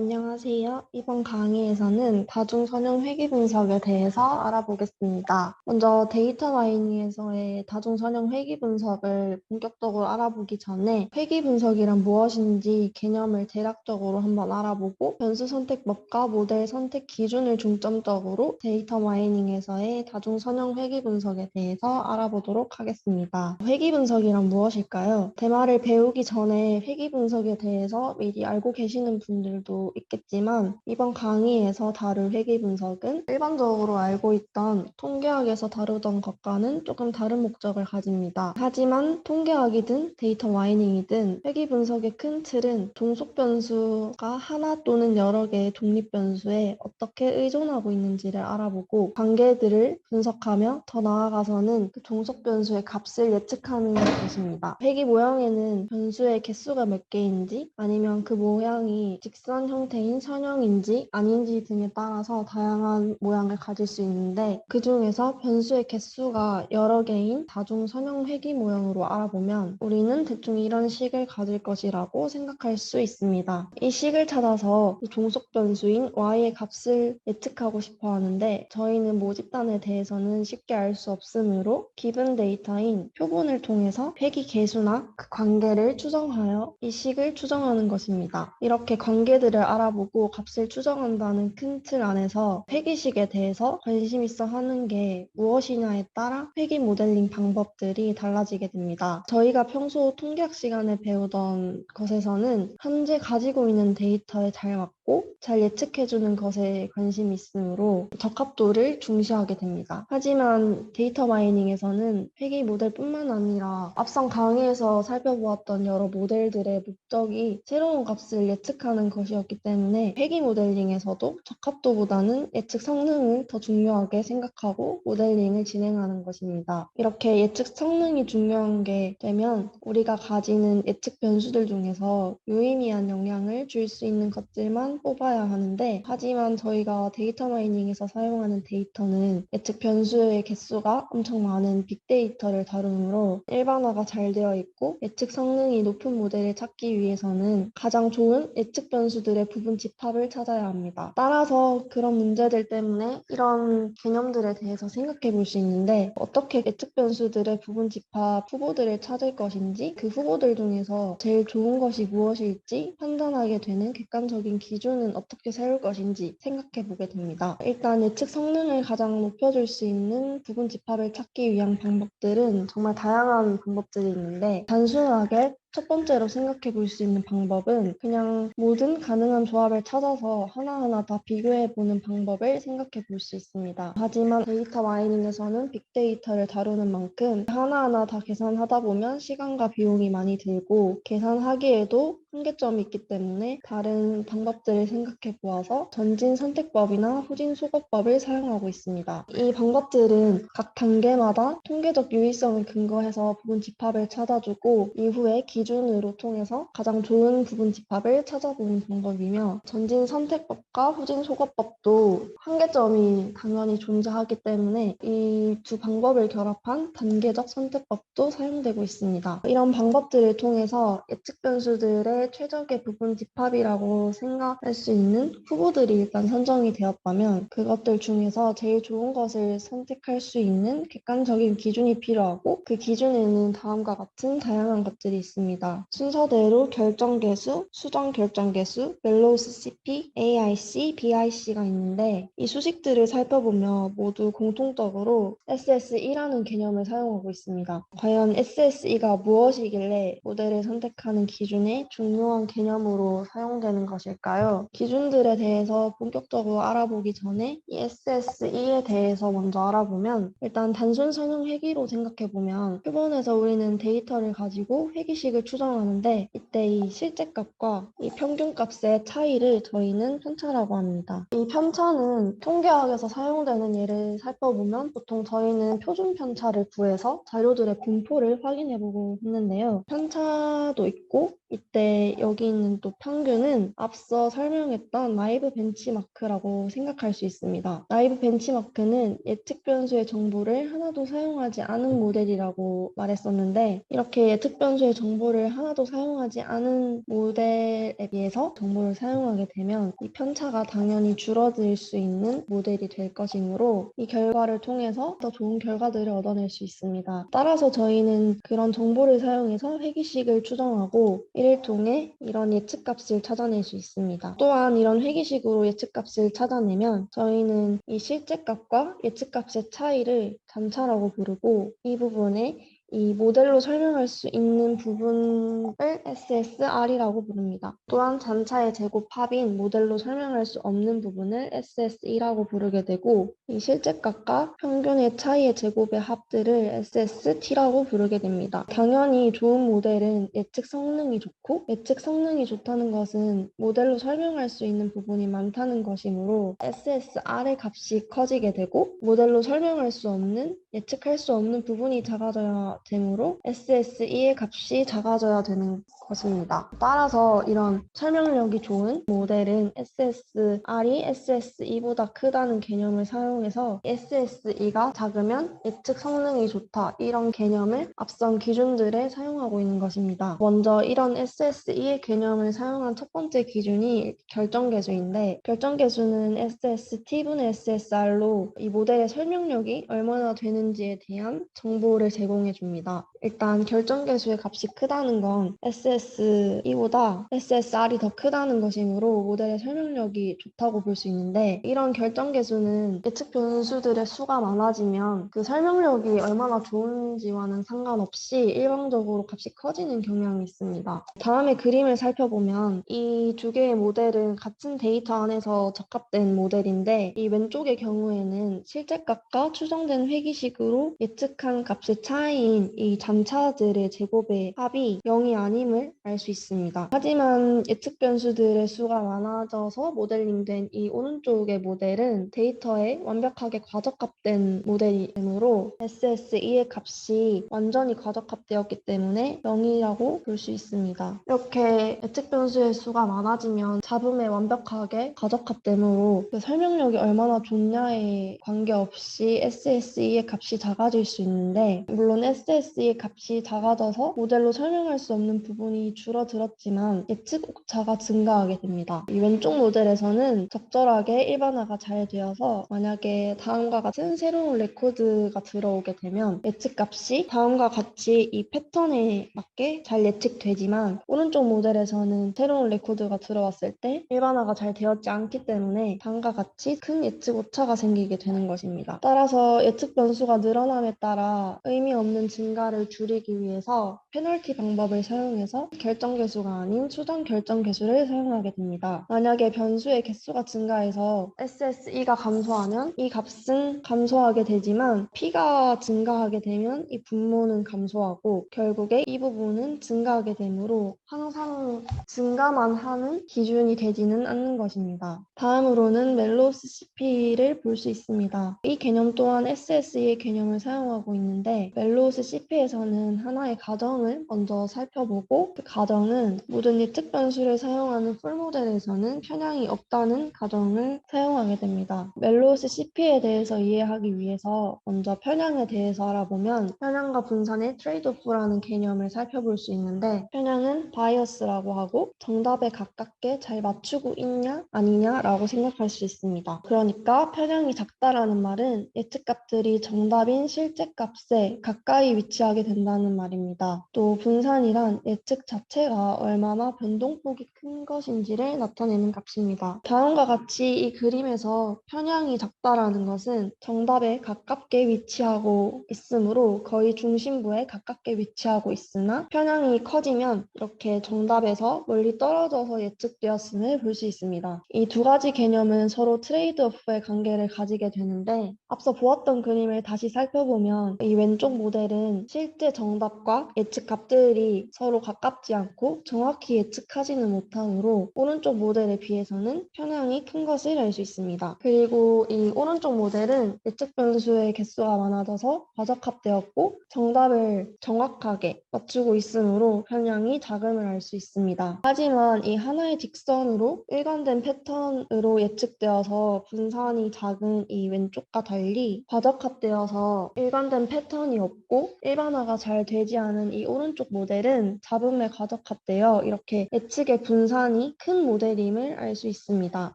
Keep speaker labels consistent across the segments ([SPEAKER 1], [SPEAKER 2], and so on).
[SPEAKER 1] 안녕하세요. 이번 강의에서는 다중선형 회귀 분석에 대해서 알아보겠습니다. 먼저 데이터 마이닝에서의 다중선형 회귀 분석을 본격적으로 알아보기 전에 회귀 분석이란 무엇인지 개념을 대략적으로 한번 알아보고 변수 선택법과 모델 선택 기준을 중점적으로 데이터 마이닝에서의 다중선형 회귀 분석에 대해서 알아보도록 하겠습니다. 회귀 분석이란 무엇일까요? 대마를 배우기 전에 회귀 분석에 대해서 미리 알고 계시는 분들도 있겠지만 이번 강의에서 다룰 회귀 분석은 일반적으로 알고 있던 통계학에서 다루던 것과는 조금 다른 목적을 가집니다. 하지만 통계학이든 데이터 마이닝이든 회귀 분석의 큰 틀은 종속 변수가 하나 또는 여러 개의 독립 변수에 어떻게 의존하고 있는지를 알아보고 관계들을 분석하며 더 나아가서는 그 종속 변수의 값을 예측하는 것입니다. 회귀 모형에는 변수의 개수가 몇 개인지 아니면 그 모양이 직선 형 태인 선형인지 아닌지 등에 따라서 다양한 모양을 가질 수 있는데 그 중에서 변수의 개수가 여러 개인 다중 선형 회귀 모형으로 알아보면 우리는 대충 이런 식을 가질 것이라고 생각할 수 있습니다. 이 식을 찾아서 종속 변수인 y의 값을 예측하고 싶어 하는데 저희는 모집단에 대해서는 쉽게 알 수 없으므로 기본 데이터인 표본을 통해서 회귀 개수나 그 관계를 추정하여 이 식을 추정하는 것입니다. 이렇게 관계들을 알아보고 값을 추정한다는 큰 틀 안에서 회귀식에 대해서 관심 있어 하는 게 무엇이냐에 따라 회귀 모델링 방법들이 달라지게 됩니다. 저희가 평소 통계학 시간에 배우던 것에서는 현재 가지고 있는 데이터에 잘 맞고 잘 예측해주는 것에 관심이 있으므로 적합도를 중시하게 됩니다. 하지만 데이터 마이닝에서는 회귀 모델뿐만 아니라 앞선 강의에서 살펴보았던 여러 모델들의 목적이 새로운 값을 예측하는 것이었기 때문에 회귀 모델링에서도 적합도보다는 예측 성능을 더 중요하게 생각하고 모델링을 진행하는 것입니다. 이렇게 예측 성능이 중요한 게 되면 우리가 가지는 예측 변수들 중에서 유의미한 영향을 줄 수 있는 것들만 뽑아야 하는데 하지만 저희가 데이터 마이닝에서 사용하는 데이터는 예측 변수의 개수가 엄청 많은 빅데이터를 다루므로 일반화가 잘 되어 있고 예측 성능이 높은 모델을 찾기 위해서는 가장 좋은 예측 변수들의 부분 집합을 찾아야 합니다. 따라서 그런 문제들 때문에 이런 개념들에 대해서 생각해 볼 수 있는데 어떻게 예측 변수들의 부분 집합 후보들을 찾을 것인지 그 후보들 중에서 제일 좋은 것이 무엇일지 판단하게 되는 객관적인 기준 은 어떻게 세울 것인지 생각해 보게 됩니다. 일단 예측 성능을 가장 높여줄 수 있는 부분 집합을 찾기 위한 방법들은 정말 다양한 방법들이 있는데 단순하게 첫 번째로 생각해 볼 수 있는 방법은 그냥 모든 가능한 조합을 찾아서 하나하나 다 비교해 보는 방법을 생각해 볼 수 있습니다. 하지만 데이터 마이닝에서는 빅데이터를 다루는 만큼 하나하나 다 계산하다 보면 시간과 비용이 많이 들고 계산하기에도 한계점이 있기 때문에 다른 방법들을 생각해 보아서 전진 선택법이나 후진 소거법을 사용하고 있습니다. 이 방법들은 각 단계마다 통계적 유의성을 근거해서 부분 집합을 찾아주고 이후에 기 준으로 통해서 가장 좋은 부분 집합을 찾아보는 방법이며 전진 선택법과 후진 소거법도 한계점이 당연히 존재하기 때문에 이 두 방법을 결합한 단계적 선택법도 사용되고 있습니다. 이런 방법들을 통해서 예측 변수들의 최적의 부분 집합이라고 생각할 수 있는 후보들이 일단 선정이 되었다면 그것들 중에서 제일 좋은 것을 선택할 수 있는 객관적인 기준이 필요하고 그 기준에는 다음과 같은 다양한 것들이 있습니다. 순서대로 결정계수, 수정 결정계수, 멜로우스 CP, AIC, BIC가 있는데 이 수식들을 살펴보며 모두 공통적으로 SSE라는 개념을 사용하고 있습니다. 과연 SSE가 무엇이길래 모델을 선택하는 기준의 중요한 개념으로 사용되는 것일까요? 기준들에 대해서 본격적으로 알아보기 전에 이 SSE에 대해서 먼저 알아보면 일단 단순 선형 회귀로 생각해보면 표본에서 우리는 데이터를 가지고 회귀식을 추정하는데 이때 이 실제값과 이 평균값의 차이를 저희는 편차라고 합니다. 이 편차는 통계학에서 사용되는 예를 살펴보면 보통 저희는 표준 편차를 구해서 자료들의 분포를 확인해보고 했는데요. 편차도 있고 이때 여기 있는 또 평균은 앞서 설명했던 나이브 벤치마크라고 생각할 수 있습니다. 나이브 벤치마크는 예측 변수의 정보를 하나도 사용하지 않은 모델이라고 말했었는데 이렇게 예측 변수의 정보를 하나도 사용하지 않은 모델에 비해서 정보를 사용하게 되면 이 편차가 당연히 줄어들 수 있는 모델이 될 것이므로 이 결과를 통해서 더 좋은 결과들을 얻어낼 수 있습니다. 따라서 저희는 그런 정보를 사용해서 회기식을 추정하고 이를 통해 이런 예측값을 찾아낼 수 있습니다. 또한 이런 회기식으로 예측값을 찾아내면 저희는 이 실제값과 예측값의 차이를 잔차라고 부르고 이 부분에 이 모델로 설명할 수 있는 부분을 SSR이라고 부릅니다. 또한 잔차의 제곱합인 모델로 설명할 수 없는 부분을 SSE라고 부르게 되고 이 실제값과 평균의 차이의 제곱의 합들을 SST라고 부르게 됩니다. 당연히 좋은 모델은 예측 성능이 좋고 예측 성능이 좋다는 것은 모델로 설명할 수 있는 부분이 많다는 것이므로 SSR의 값이 커지게 되고 모델로 설명할 수 없는 예측할 수 없는 부분이 작아져야 되므로 SSE의 값이 작아져야 되는 것입니다. 따라서 이런 설명력이 좋은 모델은 SSR이 SSE보다 크다는 개념을 사용해서 SSE가 작으면 예측 성능이 좋다 이런 개념을 앞선 기준들에 사용하고 있는 것입니다. 먼저 이런 SSE의 개념을 사용한 첫 번째 기준이 결정계수인데 결정계수는 SST분의 SSR로 이 모델의 설명력이 얼마나 되는 지에 대한 정보를 제공해 줍니다. 일단 결정계수의 값이 크다는 건 SSE보다 SSR이 더 크다는 것이므로 모델의 설명력이 좋다고 볼 수 있는데 이런 결정계수는 예측 변수들의 수가 많아지면 그 설명력이 얼마나 좋은지와는 상관없이 일방적으로 값이 커지는 경향이 있습니다. 다음에 그림을 살펴보면 이 두 개의 모델은 같은 데이터 안에서 적합된 모델인데 이 왼쪽의 경우에는 실제값과 추정된 회기 식으로 예측한 값의 차이인 이 잔차들의 제곱의 합이 0이 아님을 알 수 있습니다. 하지만 예측 변수들의 수가 많아져서 모델링된 이 오른쪽의 모델은 데이터에 완벽하게 과적합된 모델이므로 SSE의 값이 완전히 과적합되었기 때문에 0이라고 볼 수 있습니다. 이렇게 예측 변수의 수가 많아지면 잡음에 완벽하게 과적합되므로 그 설명력이 얼마나 좋냐에 관계없이 SSE의 값이 작아질 수 있는데 물론 SSE의 값이 작아져서 모델로 설명할 수 없는 부분이 줄어들었지만 예측 오차가 증가하게 됩니다. 이 왼쪽 모델에서는 적절하게 일반화가 잘 되어서 만약에 다음과 같은 새로운 레코드가 들어오게 되면 예측 값이 다음과 같이 이 패턴에 맞게 잘 예측되지만 오른쪽 모델에서는 새로운 레코드가 들어왔을 때 일반화가 잘 되었지 않기 때문에 다음과 같이 큰 예측 오차가 생기게 되는 것입니다. 따라서 예측 변수가 늘어남에 따라 의미 없는 증가를 줄이기 위해서 페널티 방법을 사용해서 결정 개수가 아닌 수정 결정 개수를 사용하게 됩니다. 만약에 변수의 개수가 증가해서 SSE가 감소하면 이 값은 감소하게 되지만 P가 증가하게 되면 이 분모는 감소하고 결국에 이 부분은 증가하게 되므로 항상 증가만 하는 기준이 되지는 않는 것입니다. 다음으로는 멜로스 CP를 볼 수 있습니다. 이 개념 또한 SSE의 개념을 사용하고 있는데 멜로스 CP에서는 하나의 가정을 먼저 살펴보고 그 가정은 모든 예측 변수를 사용하는 풀 모델에서는 편향이 없다는 가정을 사용하게 됩니다. 멜로스 CP에 대해서 이해하기 위해서 먼저 편향에 대해서 알아보면 편향과 분산의 트레이드오프라는 개념을 살펴볼 수 있는데 편향은 바이어스라고 하고 정답에 가깝게 잘 맞추고 있냐 아니냐라고 생각할 수 있습니다. 그러니까 편향이 작다라는 말은 예측값들이 정답 인 실제값에 가까이 위치하게 된다는 말입니다. 또 분산이란 예측 자체가 얼마나 변동폭이 큰 것인지를 나타내는 값입니다. 다음과 같이 이 그림에서 편향이 작다라는 것은 정답에 가깝게 위치하고 있으므로 거의 중심부에 가깝게 위치하고 있으나 편향이 커지면 이렇게 정답에서 멀리 떨어져서 예측되었음을 볼 수 있습니다. 이 두 가지 개념은 서로 트레이드오프의 관계를 가지게 되는데 앞서 보았던 그림을 다시 살펴보면 이 왼쪽 모델은 실제 정답과 예측 값들이 서로 가깝지 않고 정확히 예측하지는 못하므로 오른쪽 모델에 비해서는 편향이 큰 것을 알 수 있습니다. 그리고 이 오른쪽 모델은 예측 변수의 개수가 많아져서 과적합되었고 정답을 정확하게 맞추고 있으므로 편향이 작음을 알 수 있습니다. 하지만 이 하나의 직선으로 일관된 패턴으로 예측되어서 분산이 작은 이 왼쪽과 달리 과적합되어 서 일관된 패턴이 없고 일반화가 잘 되지 않은 이 오른쪽 모델은 잡음에 과적합되어 이렇게 예측의 분산이 큰 모델임을 알 수 있습니다.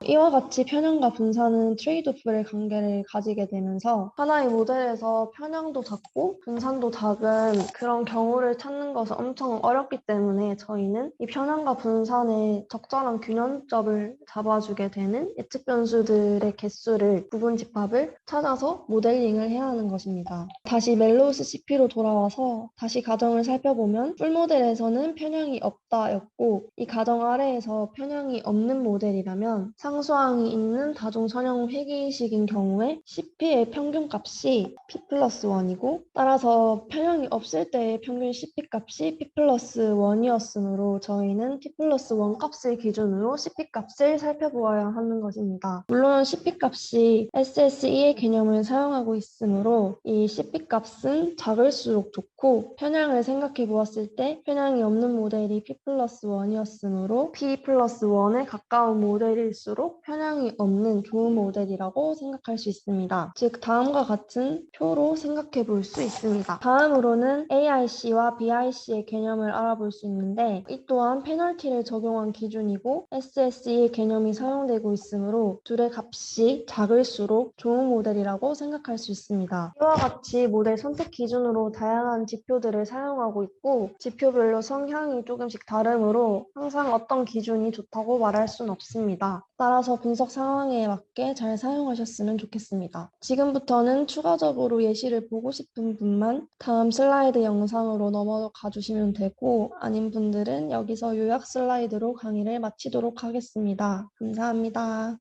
[SPEAKER 1] 이와 같이 편향과 분산은 트레이드오프의 관계를 가지게 되면서 하나의 모델에서 편향도 작고 분산도 작은 그런 경우를 찾는 것은 엄청 어렵기 때문에 저희는 이 편향과 분산의 적절한 균형점을 잡아주게 되는 예측 변수들의 개수를 부분 집합을 찾아서 모델링을 해야 하는 것입니다. 다시 멜로우스 CP로 돌아와서 다시 가정을 살펴보면 풀 모델에서는 편향이 없다였고 이 가정 아래에서 편향이 없는 모델이라면 상수항이 있는 다중 선형 회귀식인 경우에 CP의 평균 값이 P 플러스 1이고 따라서 편향이 없을 때의 평균 CP 값이 P 플러스 1이었으므로 저희는 P 플러스 1 값을 기준으로 CP 값을 살펴보아야 하는 것입니다. 물론 CP 값이 SSE의 개념을 사용하고 있으므로 이 CP 값은 작을수록 좋고 편향을 생각해 보았을 때 편향이 없는 모델이 P 플러스 1이었으므로 P 플러스 1에 가까운 모델일수록 편향이 없는 좋은 모델이라고 생각할 수 있습니다. 즉 다음과 같은 표로 생각해 볼 수 있습니다. 다음으로는 AIC와 BIC의 개념을 알아볼 수 있는데 이 또한 페널티를 적용한 기준이고 SSE의 개념이 사용되고 있으므로 둘의 값이 작을수록 좋은 모델이라고 생각할 수 있습니다. 이와 같이 모델 선택 기준으로 다양한 지표들을 사용하고 있고 지표별로 성향이 조금씩 다르므로 항상 어떤 기준이 좋다고 말할 수는 없습니다. 따라서 분석 상황에 맞게 잘 사용하셨으면 좋겠습니다. 지금부터는 추가적으로 예시를 보고 싶은 분만 다음 슬라이드 영상으로 넘어가 주시면 되고 아닌 분들은 여기서 요약 슬라이드로 강의를 마치도록 하겠습니다. 감사합니다.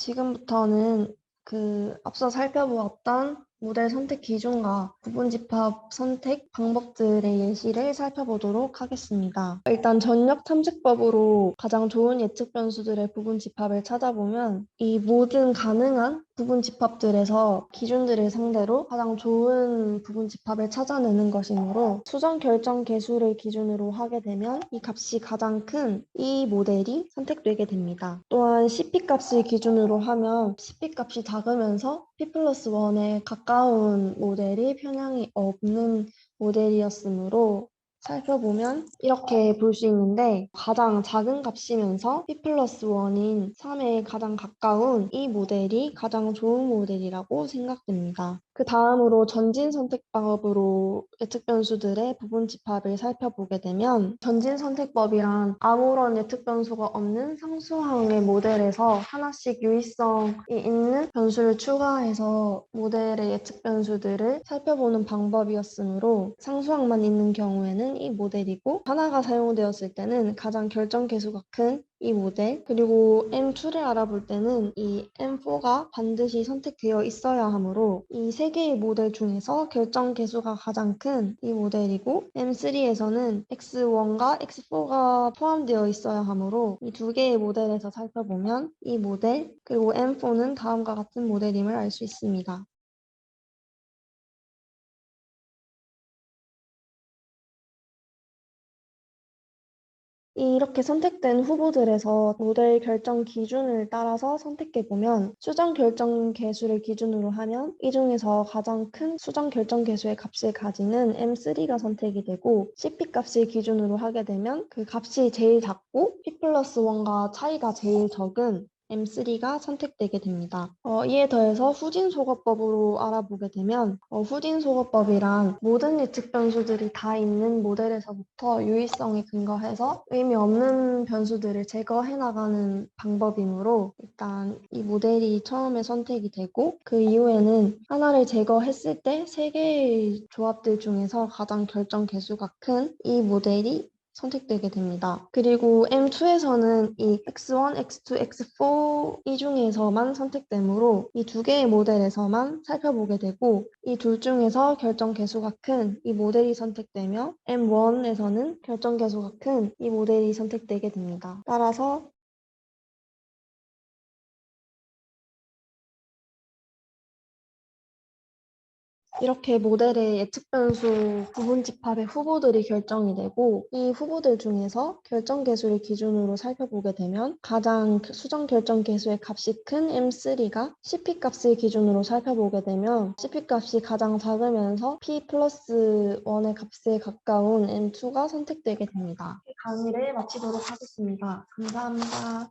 [SPEAKER 1] 지금부터는 그 앞서 살펴보았던 모델 선택 기준과 부분 집합 선택 방법들의 예시를 살펴보도록 하겠습니다. 일단 전역 탐색법으로 가장 좋은 예측 변수들의 부분 집합을 찾아보면 이 모든 가능한 부분 집합들에서 기준들을 상대로 가장 좋은 부분 집합을 찾아내는 것이므로 수정 결정 개수를 기준으로 하게 되면 이 값이 가장 큰 이 모델이 선택되게 됩니다. 또한 CP 값을 기준으로 하면 CP 값이 작으면서 P 플러스 1에 가까운 모델이 편향이 없는 모델이었으므로 살펴보면 이렇게 볼 수 있는데 가장 작은 값이면서 P 플러스 1인 3에 가장 가까운 이 모델이 가장 좋은 모델이라고 생각됩니다. 그 다음으로 전진 선택법으로 예측 변수들의 부분 집합을 살펴보게 되면 전진 선택법이란 아무런 예측 변수가 없는 상수항의 모델에서 하나씩 유의성이 있는 변수를 추가해서 모델의 예측 변수들을 살펴보는 방법이었으므로 상수항만 있는 경우에는 이 모델이고 하나가 사용되었을 때는 가장 결정 계수가 큰 이 모델 그리고 M2를 알아볼 때는 이 M4가 반드시 선택되어 있어야 하므로 이 세 개의 모델 중에서 결정 계수가 가장 큰 이 모델이고 M3에서는 X1과 X4가 포함되어 있어야 하므로 이 두 개의 모델에서 살펴보면 이 모델 그리고 M4는 다음과 같은 모델임을 알 수 있습니다. 이렇게 선택된 후보들에서 모델 결정 기준을 따라서 선택해 보면 수정 결정 개수를 기준으로 하면 이 중에서 가장 큰 수정 결정 개수의 값을 가지는 M3가 선택이 되고 CP 값을 기준으로 하게 되면 그 값이 제일 작고 P 플러스 1과 차이가 제일 적은 M3가 선택되게 됩니다. 어, 이에 더해서 후진 소거법으로 알아보게 되면 어, 후진 소거법이란 모든 예측 변수들이 다 있는 모델에서부터 유의성에 근거해서 의미 없는 변수들을 제거해 나가는 방법이므로 일단 이 모델이 처음에 선택이 되고 그 이후에는 하나를 제거했을 때 세 개의 조합들 중에서 가장 결정 개수가 큰 이 모델이 선택되게 됩니다. 그리고 M2에서는 이 X1, X2, X4 이 중에서만 선택되므로 이 두 개의 모델에서만 살펴보게 되고 이 둘 중에서 결정 개수가 큰 이 모델이 선택되며 M1에서는 결정 개수가 큰 이 모델이 선택되게 됩니다. 따라서 이렇게 모델의 예측 변수 부분 집합의 후보들이 결정이 되고 이 후보들 중에서 결정 개수를 기준으로 살펴보게 되면 가장 수정 결정 개수의 값이 큰 M3가 CP 값을 기준으로 살펴보게 되면 CP 값이 가장 작으면서 P 플러스 1의 값에 가까운 M2가 선택되게 됩니다. 이 강의를 마치도록 하겠습니다. 감사합니다.